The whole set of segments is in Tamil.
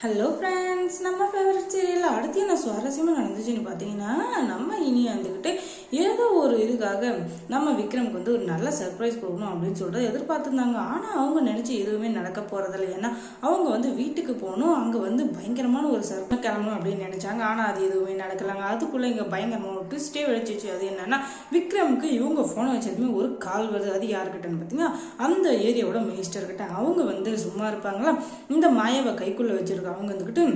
ஹலோ ஃப்ரெண்ட்ஸ் நம்ம ஃபேவரட் சீரியல் அடுத்து என்ன சுவாரஸ்யமாக நடந்துச்சுன்னு பார்த்தீங்கன்னா நம்ம இனி வந்துக்கிட்டு ஏதோ ஒரு இதுக்காக நம்ம விக்ரம்க்கு வந்து ஒரு நல்ல சர்ப்ரைஸ் கொடுக்கணும் அப்படின்னு சொல்லிட்டு எதிர்பார்த்துருந்தாங்க. ஆனால் அவங்க நினச்சி எதுவுமே நடக்க போகிறதில்ல ஏன்னா அவங்க வந்து வீட்டுக்கு போகணும். அங்கே வந்து பயங்கரமான ஒரு சர்ப்ப கிளம்பணும் அப்படின்னு நினச்சாங்க. ஆனால் அது எதுவுமே நடக்கலாங்க. அதுக்குள்ளே இங்கே பயங்கரமான ஒரு ட்விஸ்டே விளைச்சிச்சு. அது என்னன்னா விக்ரமுக்கு இவங்க ஃபோனை வச்சதுமே ஒரு கால் வருது. அது யாருக்கிட்டன்னு பார்த்தீங்கன்னா அந்த ஏரியாவோட மினிஸ்டர்கிட்ட அவங்க வந்து சும்மா இருப்பாங்களா? இந்த மாயாவை கைக்குள்ளே வச்சுருக்க. அவங்க வந்துக்கிட்டு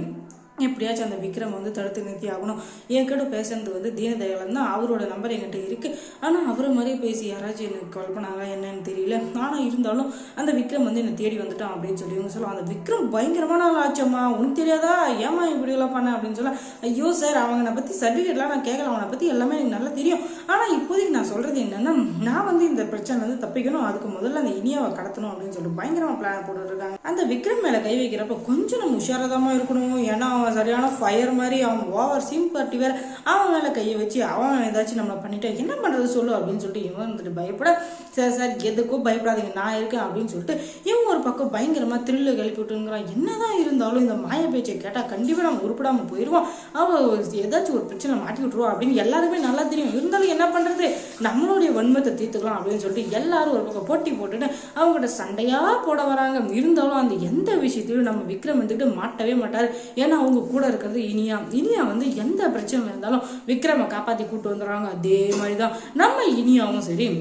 எப்படியாச்சும் அந்த விக்ரம் வந்து தடுத்து நிறுத்தி ஆகணும். என்கிட்ட பேசுறது வந்து தீனதயாளன் தான். அவரோட நம்பர் என்கிட்ட இருக்கு. ஆனால் அவரை மாதிரியே பேசி யாராச்சும் எனக்கு கால் பண்ணாங்க என்னன்னு தெரியல. ஆனால் இருந்தாலும் அந்த விக்ரம் வந்து என்னை தேடி வந்துட்டான் அப்படின்னு சொல்லி இவங்க சொல்லுவாங்க. அந்த விக்ரம் பயங்கரமான ஆள் ஆச்சம்மா உனக்கு தெரியாதா? ஏமா இப்படியெல்லாம் பண்ண? அப்படின்னு சொல்ல ஐயோ சார் அவனை பற்றி சர்டிஃபிகேட்லாம் நான் கேட்கல. அவனை பற்றி எல்லாமே எனக்கு நல்லா தெரியும். ஆனால் இப்போதைக்கு நான் சொல்கிறது என்னன்னா நான் வந்து இந்த பிரச்சனை வந்து தப்பிக்கணும். அதுக்கு முதல்ல அந்த இனியாவை கடத்தணும் அப்படின்னு சொல்லிட்டு பயங்கரமாக பிளான் போட்டுருக்காங்க அந்த விக்ரம் மேலே கை வைக்கிறப்ப கொஞ்சம் நம்ம உஷாரதாம இருக்கணும். ஏன்னா அவன் சரியான ஃபயர் மாதிரி அவன் ஓவர் சிம்பர்ட்டி வேற. அவன் மேலே கையை வச்சு அவன் ஏதாச்சும் நம்மளை பண்ணிட்டா என்ன பண்ணுறது சொல்லு அப்படின்னு சொல்லிட்டு இவன் வந்துட்டு பயப்பட சார் சார் எதுக்கும் பயப்படாதீங்க நான் இருக்கேன் அப்படின்னு சொல்லிட்டு இவன் ஒரு பக்கம் பயங்கரமாக த்ரில்லு கிளப்பி விட்டுங்கிறான் என்னதான் இருந்தாலும் இந்த மாய பேச்சை கேட்டால் கண்டிப்பாக நம்ம உருப்படாமல் போயிடுவோம் அவள் ஏதாச்சும் ஒரு பிரச்சனை மாட்டி விட்டுருவோம் அப்படின்னு எல்லாருமே நல்லா தெரியும். இருந்தாலும் என்ன பண்ணுறது நம்மளுடைய வன்மத்தை தீர்த்துக்கலாம் அப்படின்னு சொல்லிட்டு எல்லாரும் ஒரு பக்கம் போட்டி போட்டுட்டு அவங்ககிட்ட சண்டையாக போட வராங்க. இருந்தாலும் அந்த எந்த விஷயத்திலும் நம்ம விக்ரம் வந்துட்டு மாட்டவே மாட்டார். ஏன்னா அவங்க கூட இருக்கிறது இனியா. இனியா வந்து எந்த பிரச்சனை இருந்தாலும் விக்ரமை காப்பாற்றி கூட்டு வந்துடுறாங்க. அதே மாதிரி தான் நம்ம இனியாவும் சரி.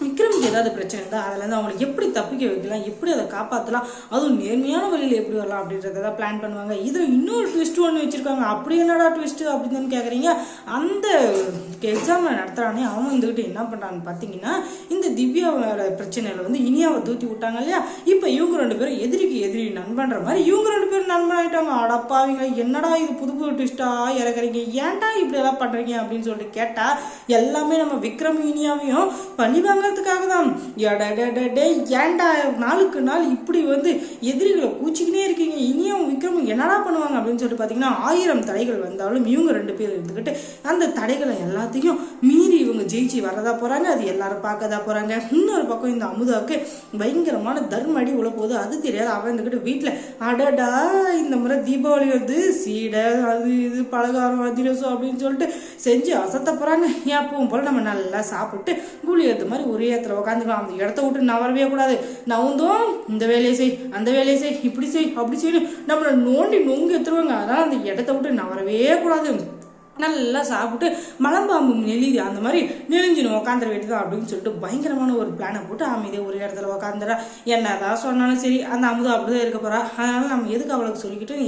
விக்ரமுக்கு ஏதாவது பிரச்சனை இருந்தால் அதுலேருந்து அவங்களை எப்படி தப்பிக்க வைக்கலாம் எப்படி அதை காப்பாற்றலாம் அதுவும் நேர்மையான வழியில் எப்படி வரலாம் அப்படின்றத தான் பிளான் பண்ணுவாங்க. இதில் இன்னொரு ட்விஸ்ட் ஒன்று வச்சுருக்காங்க. அப்படி என்னடா ட்விஸ்ட்டு அப்படின்னு கேட்குறீங்க அந்த எக்ஸாமில் நடத்துகிறானே அவன் வந்துக்கிட்டு என்ன பண்ணுறான்னு பார்த்தீங்கன்னா இந்த திவ்யாவோட பிரச்சனையில் வந்து இனியாவை தூத்தி விட்டாங்க இல்லையா? இப்போ இவங்க ரெண்டு பேரும் எதிரிக்கு எதிரி நண்பன்ற மாதிரி இவங்க ரெண்டு பேரும் நண்பன் ஆகிட்டாங்க அடப்பாவீங்க என்னடா இது புது புது ட்விஸ்ட்டாக இறக்குறீங்க? ஏன்டா இப்படி எல்லாம் பண்ணுறீங்க அப்படின்னு சொல்லிட்டு கேட்டால் எல்லாமே நம்ம விக்ரம் இனியாவையும் பண்ணி வாங்கிறதுக்காக தான். எடடே ஏன்டா நாளுக்கு நாள் இப்படி வந்து எதிரிகளை கூச்சிக்கினே இருக்கீங்க? இனியும் விக்ரமும் என்னடா பண்ணுவாங்க அப்படின்னு சொல்லிட்டு பார்த்தீங்கன்னா ஆயிரம் தடைகள் வந்தாலும் இவங்க ரெண்டு பேர் இருந்துக்கிட்டு அந்த தடைகளை எல்லாத்தையும் மீறி இவங்க ஜெயிச்சு வரதா போகிறாங்க அது எல்லாரும் பார்க்கதா போகிறாங்க இன்னொரு பக்கம் இந்த அமுதாவுக்கு பயங்கரமான தர்ம அடி உள்ள போகுது. அது தெரியாது அவன் இருந்துக்கிட்டு வீட்டில் அடடா இந்த முறை தீபாவளி வந்து சீடை அது இது பலகாரம் அதிரசம் அப்படின்னு சொல்லிட்டு செஞ்சு அசத்த போகிறாங்க எப்பவும் போல் நம்ம நல்லா சாப்பிட்டு கூலி ஏற்ற மாதிரி ஒரே இடத்துல உட்காந்துக்கலாம் அந்த இடத்த விட்டு நவரவே கூடாது. நவுந்தோம் இந்த வேலையை செய் அந்த வேலையை செய் இப்படி செய் அப்படி செய்யணும் நம்மளை நோண்டி நொங்கு எடுத்துருவாங்க. அதனால் அந்த இடத்த விட்டு நவரவே கூடாது. நல்லா சாப்பிட்டு மலம்பாம்பு நெளிது அந்த மாதிரி நெளிஞ்சிடும் உட்காந்துற வேண்டியதான் அப்படின்னு சொல்லிட்டு பயங்கரமான ஒரு பிளானை போட்டு அமைதியாக ஒரு இடத்துல உட்காந்துறா என்னதான் சொன்னாலும் சரி அந்த அமுதா அப்படிதான் இருக்க போறா. அதனால நம்ம எதுக்கு அவளுக்கு சொல்லிக்கிட்டு